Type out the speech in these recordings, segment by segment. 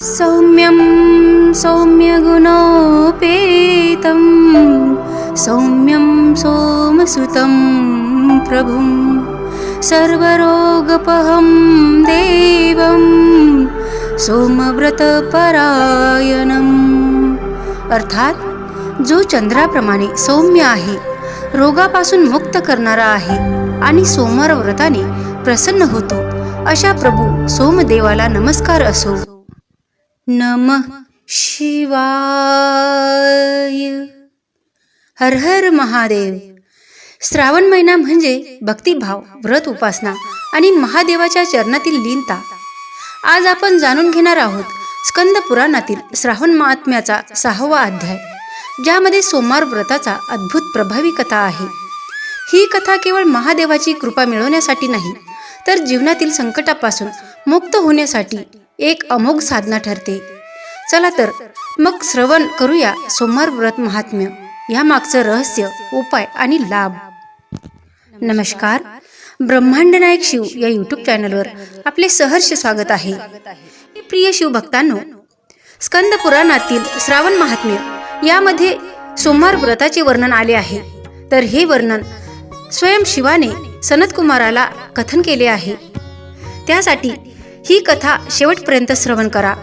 सौम्यं सौम्यगुणोपेतं सौम्यं सोमसुतं प्रभुं सर्वरोगपहं देवं सोमव्रतपरायणम्। अर्थात जो चंद्राप्रमाणे सौम्य आहे रोगापासून मुक्त करणारा आहे आणि सोमवार व्रताने प्रसन्न होतो अशा प्रभू सोमदेवाला नमस्कार असो. नम शिवाय. हर हर महादेव. श्रावण महिना म्हणजे भक्तिभाव व्रत उपासना आणि महादेवाच्या चरणातील लीनता. आज आपण जाणून घेणार आहोत स्कंद पुराणातील श्रावण महात्म्याचा सहावा अध्याय ज्यामध्ये सोमवार व्रताचा अद्भुत प्रभावी कथा आहे. ही कथा केवळ महादेवाची कृपा मिळवण्यासाठी नाही तर जीवनातील संकटापासून मुक्त होण्यासाठी एक अमोघ साधना ठरते. चला तर मग श्रवण करूया सोमवार व्रत महात्म्य. या मागचं रहस्य उपाय आणि लाभ. नमस्कार. ब्रह्मांड नायक शिव या युट्यूब चॅनलवर आपले सहर्ष स्वागत आहे. प्रिय शिवभक्तांनो स्कंद पुराणातील श्रावण महात्म्य यामध्ये सोमवार व्रताचे वर्णन आले आहे. तर हे वर्णन स्वयं शिवाने सनत कुमाराला कथन केले आहे. त्यासाठी ही कथा शेवटपर्यंत श्रवण करा.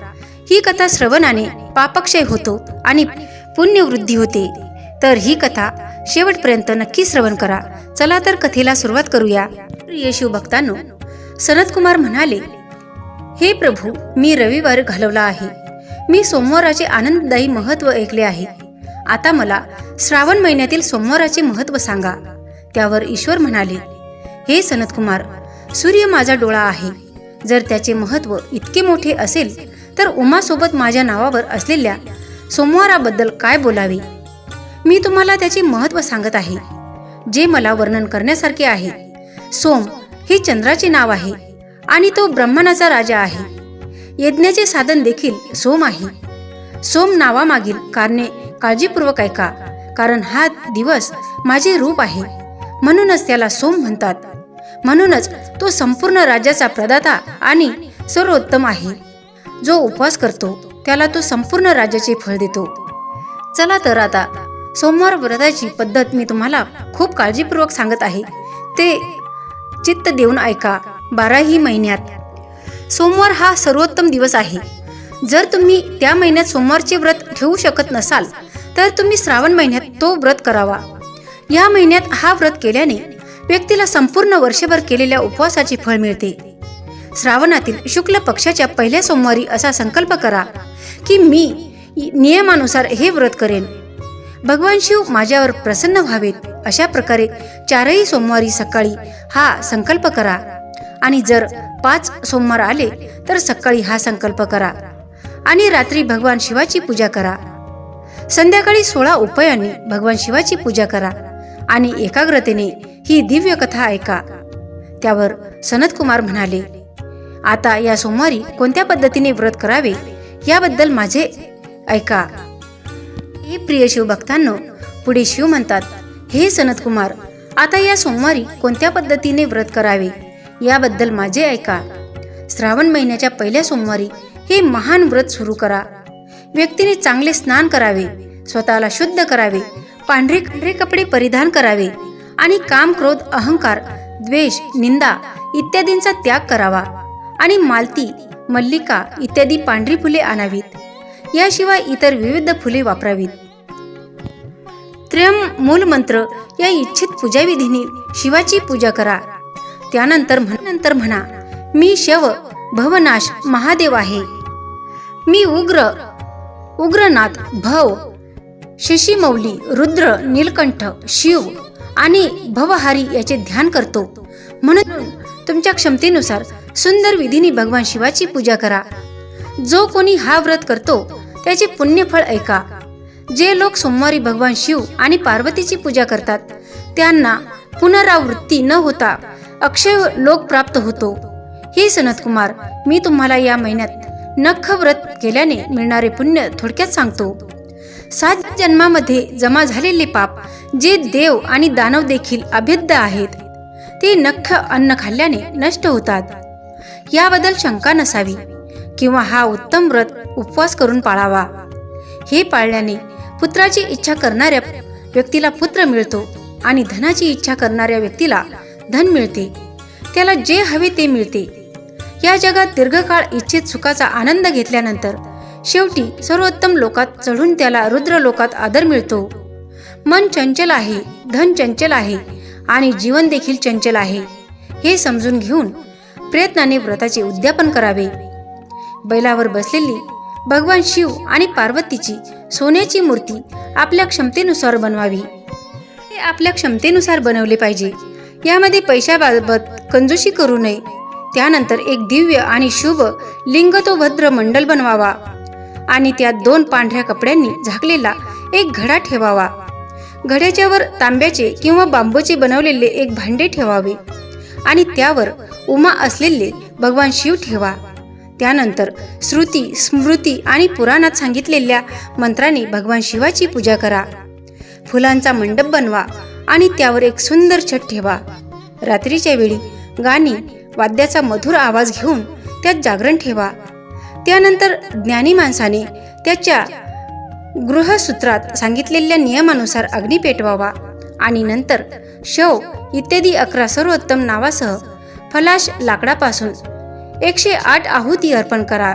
ही कथा श्रवणाने पापक्षय होतो आणि पुण्यवृद्धी होते. तर ही कथा शेवटपर्यंत नक्की श्रवण करा. चला तर कथेला सुरुवात करूया. प्रिय शिवभक्तांनो सनत कुमार म्हणाले हे प्रभू मी रविवार घालवला आहे. मी सोमवाराचे आनंददायी महत्त्व ऐकले आहे. आता मला श्रावण महिन्यातील सोमवाराचे महत्त्व सांगा. त्यावर ईश्वर म्हणाले हे सनत कुमार सूर्य माझा डोळा आहे. जर त्याचे महत्त्व इतके मोठे असेल तर उमासोबत माझ्या नावावर असलेल्या सोमवाराबद्दल काय बोलावे? मी तुम्हाला त्याचे महत्त्व सांगत आहे. जे मला वर्णन करण्यासारखे आहे. सोम हे चंद्राचे नाव आहे आणि तो ब्रह्मणाचा राजा आहे. यज्ञाचे साधन देखील सोम आहे. सोम नावामागील कारणे काळजीपूर्वक ऐका कारण हा दिवस माझे रूप आहे. म्हणूनच त्याला सोम म्हणतात. म्हणूनच तो संपूर्ण राज्याचा प्रदाता आणि सर्वोत्तम आहे. जो उपवास करतो त्याला तो संपूर्ण राज्याचे फळ देतो. चला तर आता सोमवार व्रताची पद्धत मी तुम्हाला खूप काळजीपूर्वक सांगत आहे. ते चित्त देऊन ऐका बाराही महिन्यात. सोमवार हा सर्वोत्तम दिवस आहे. जर तुम्ही त्या महिन्यात सोमवारचे व्रत ठेवू शकत नसाल तर तुम्ही श्रावण महिन्यात तो व्रत करावा. या महिन्यात हा व्रत केल्याने व्यक्तीला संपूर्ण वर्षभर केलेल्या उपवासाचे फळ मिळते. श्रावणातील शुक्ल पक्षाच्या पहिल्या सोमवारी असा संकल्प करा की मी नियमानुसार हे व्रत करेन. भगवान शिव माझ्यावर प्रसन्न व्हावेत अशा प्रकारे चारही सोमवारी सकाळी हा संकल्प करा. आणि जर पाच सोमवार आले तर सकाळी हा संकल्प करा. आणि रात्री भगवान शिवाची पूजा करा. संध्याकाळी सोळा उपायांनी भगवान शिवाची पूजा करा. आणि एकाग्रतेने ही दिव्य कथा ऐका. त्यावर सनत कुमार म्हणाले आता या सोमवारी कोणत्या पद्धतीने व्रत करावे याबद्दल माझे ऐका. हे प्रिय शिवभक्तांनो पुढे शिव म्हणतात हे सनत कुमार आता या सोमवारी कोणत्या पद्धतीने व्रत करावे याबद्दल माझे ऐका. श्रावण महिन्याच्या पहिल्या सोमवारी हे महान व्रत सुरू करा. व्यक्तीने चांगले स्नान करावे स्वतःला शुद्ध करावे पांढरे पांढरे कपडे परिधान करावे आणि काम क्रोध अहंकार द्वेष निंदा इत्यादींचा त्याग करावा. आणि मालती मल्लिका इत्यादी पांढरी फुले आणावीत. याशिवाय इतर विविध फुले वापरावीत. त्र्यम मूलमंत्र या इच्छित पूजाविधीने शिवाची पूजा करा. त्यानंतर नंतर म्हणा मी शव भवनाश महादेव आहे. मी उग्र उग्रनाथ भव शशीमौली रुद्र नीलकंठ शिव आणि भवहारी याचे ध्यान करतो. म्हणून तुमच्या क्षमतेनुसार सुंदर विधीने भगवान शिवाची पूजा करा. जो कोणी हा व्रत करतो त्याचे पुण्यफळ ऐका. जे लोक सोमवारी भगवान शिव आणि पार्वतीची पूजा करतात त्यांना पुनरावृत्ती न होता अक्षय लोक प्राप्त होतो. हे सनत कुमार मी तुम्हाला या महिन्यात नख व्रत केल्याने मिळणारे पुण्य थोडक्यात सांगतो. सात जन्मामध्ये जमा झालेले पाप जे देव आणि दानव देखील अभेद्य आहेत ते नख्ख अन्न खाल्ल्याने नष्ट होतात. याबद्दल शंका नसावी किंवा हा उत्तम व्रत उपवास करून पाळावा. हे पाळल्याने पुत्राची इच्छा करणाऱ्या व्यक्तीला पुत्र मिळतो आणि धनाची इच्छा करणाऱ्या व्यक्तीला धन मिळते. त्याला जे हवे ते मिळते. या जगात दीर्घकाळ इच्छित सुखाचा आनंद घेतल्यानंतर शेवटी सर्वोत्तम लोकात चढून त्याला रुद्र लोकात आदर मिळतो. मन चंचल आहे धन चंचल आहे आणि जीवन देखील चंचल आहे हे समजून घेऊन प्रयत्नाने व्रताचे उद्यापन करावे. बैलावर बसलेली भगवान शिव आणि पार्वतीची सोन्याची मूर्ती आपल्या क्षमतेनुसार बनवावी. ते आपल्या क्षमतेनुसार बनवले पाहिजे. यामध्ये पैशाबाबत कंजूशी करू नये. त्यानंतर एक दिव्य आणि शुभ लिंगतोभद्र मंडल बनवावा. आणि त्यात दोन पांढऱ्या कपड्यांनी झाकलेला एक घडा ठेवावा. घड्याच्यावर तांब्याचे किंवा बांबूचे बनवलेले एक भांडे ठेवावे आणि त्यावर उमा असलेले भगवान शिव ठेवा. त्यानंतर श्रुती स्मृती आणि पुराणात सांगितलेल्या मंत्राने भगवान शिवाची पूजा करा. फुलांचा मंडप बनवा आणि त्यावर एक सुंदर छत ठेवा. रात्रीच्या वेळी गाणी वाद्याचा मधुर आवाज घेऊन त्यात जागरण ठेवा. त्यानंतर ज्ञानी माणसाने त्याच्या गृहसूत्रात सांगितलेल्या नियमानुसार अग्नी पेटवावा आणि नंतर शव इत्यादी अकरा सर्वोत्तम नावासह फलाश लाकडापासून एकशे आठ आहुती अर्पण करा.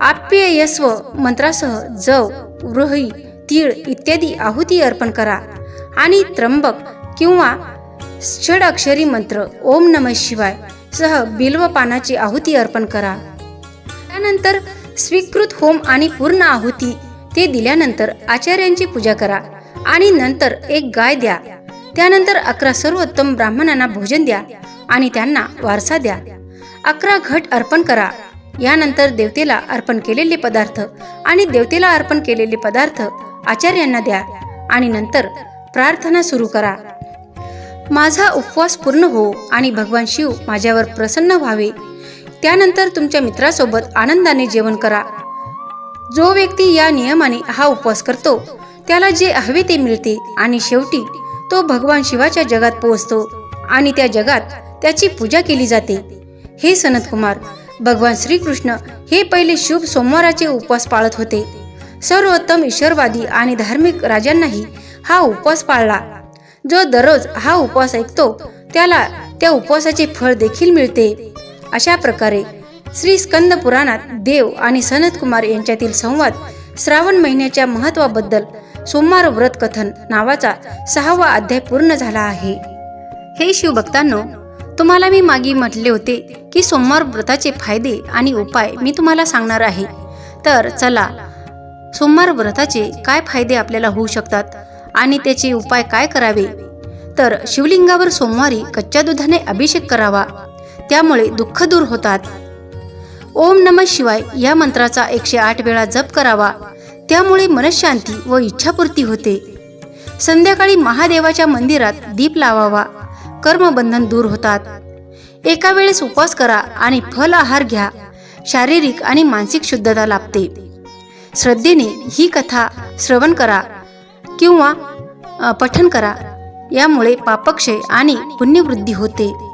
आप्ययस्व मंत्रासह जव वृही तीळ इत्यादी आहुती अर्पण करा आणि त्र्यंबक किंवा षड अक्षरी मंत्र ओम नम शिवाय सह बिल्व पानाची आहुती अर्पण करा. त्यानंतर स्वीकृत होम आणि पूर्ण आहुती ते दिल्यानंतर आचार्यांची पूजा करा आणि नंतर एक गाय द्या. त्यानंतर अकरा सर्वोत्तम ब्राह्मणांना भोजन द्या आणि त्यांना वारसा द्या. अकरा घट अर्पण करा. यानंतर देवतेला अर्पण केलेले पदार्थ आणि देवतेला अर्पण केलेले पदार्थ आचार्यांना द्या आणि नंतर प्रार्थना सुरू करा. माझा उपवास पूर्ण हो आणि भगवान शिव माझ्यावर प्रसन्न व्हावे. त्यानंतर तुमच्या मित्रासोबत आनंदाने जेवण करा. जो व्यक्ती या नियमाने हा उपवास करतो त्याला जे हवे ते मिळते आणि शेवटी तो भगवान शिवाच्या जगात पोहोचतो आणि त्या जगात त्याची पूजा केली जाते. हे सनत कुमार भगवान श्रीकृष्ण हे पहिले शुभ सोमवाराचे उपवास पाळत होते. सर्वोत्तम ईश्वरवादी आणि धार्मिक राजांनाही हा उपवास पाळला. जो दररोज हा उपवास ऐकतो त्याला त्या उपवासाचे फळ देखील मिळते. अशा प्रकारे श्री स्कंद पुराणात देव आणि सनत कुमार यांच्यातील संवाद श्रावण महिन्याच्या महत्वाबद्दल सोमवार व्रत कथन नावाचा सहावा अध्याय पूर्ण झाला आहे. हे शिवभक्तांनो तुम्हाला मी मागे म्हटले होते की सोमवार व्रताचे फायदे आणि उपाय मी तुम्हाला सांगणार आहे. तर चला सोमवार व्रताचे काय फायदे आपल्याला होऊ शकतात आणि त्याचे उपाय काय करावे? तर शिवलिंगावर सोमवारी कच्च्या दुधाने अभिषेक करावा. त्यामुळे दुःख दूर होतात. ओम नम शिवाय या मंत्राचा एकशे आठ वेळा जप करावा. त्यामुळे मनशांती व इच्छापूर्ती होते. संध्याकाळी महादेवाच्या मंदिरात दीप लावावा. कर्मबंधन दूर होतात. एका वेळेस उपवास करा आणि फल आहार घ्या. शारीरिक आणि मानसिक शुद्धता लाभते. श्रद्धेने ही कथा श्रवण करा किंवा पठन करा. यामुळे पापक्षय आणि पुण्यवृद्धी होते.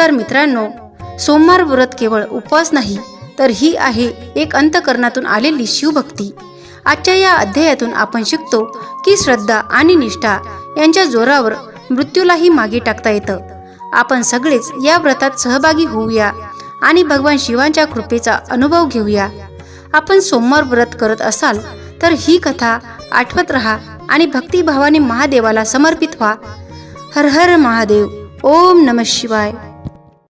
तर मित्रांनो सोमवार व्रत केवळ उपवास नाही तर ही आहे एक अंतकरणातून आलेली शिवभक्ती. आजच्या या अध्यायातून आपण शिकतो की श्रद्धा आणि निष्ठा यांच्या जोरावर मृत्यूलाही मागे टाकता येतं. आपण सगळेच या व्रतात सहभागी होऊया आणि भगवान शिवांच्या कृपेचा अनुभव घेऊया. आपण सोमवार व्रत करत असाल तर ही कथा आठवत राहा आणि भक्तिभावाने महादेवाला समर्पित व्हा. हर हर महादेव ओम नम शिवाय.